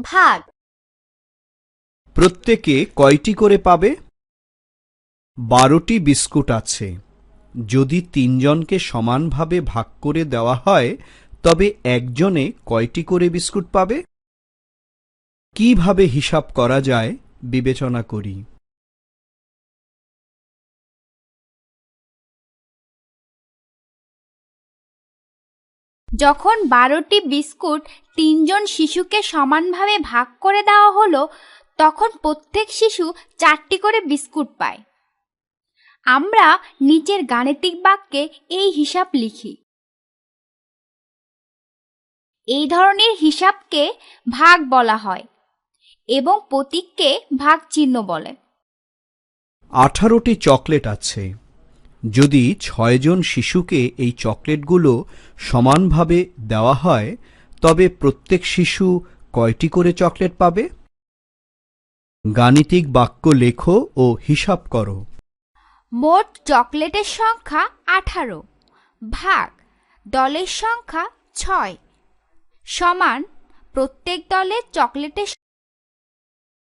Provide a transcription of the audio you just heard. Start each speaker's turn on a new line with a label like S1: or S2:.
S1: ভাগ।
S2: প্রত্যেকে কয়টি করে পাবে? বারোটি বিস্কুট আছে। যদি তিনজনকে সমানভাবে ভাগ করে দেওয়া হয়, তবে একজনে কয়টি করে বিস্কুট পাবে? কীভাবে হিসাব করা যায়? বিবেচনা করি।
S3: যখন বারোটি বিস্কুট তিনজন শিশুকে সমানভাবে ভাগ করে দেওয়া হলো, তখন প্রত্যেক শিশু চারটি করে বিস্কুট পায়। আমরা নিচের গাণিতিক বাক্যে এই হিসাব লিখি। এই ধরনের হিসাবকে ভাগ বলা হয় এবং প্রতীককে ভাগ চিহ্ন বলে।
S2: আঠারোটি চকলেট আছে। যদি ছয়জন শিশুকে এই চকলেটগুলো সমানভাবে দেওয়া হয়, তবে প্রত্যেক শিশু কয়টি করে চকলেট পাবে? গাণিতিক বাক্য লেখো ও হিসাব করো।
S3: মোট চকলেটের সংখ্যা আঠারো, ভাগ দলের সংখ্যা ছয়, সমান প্রত্যেক দলের চকলেটের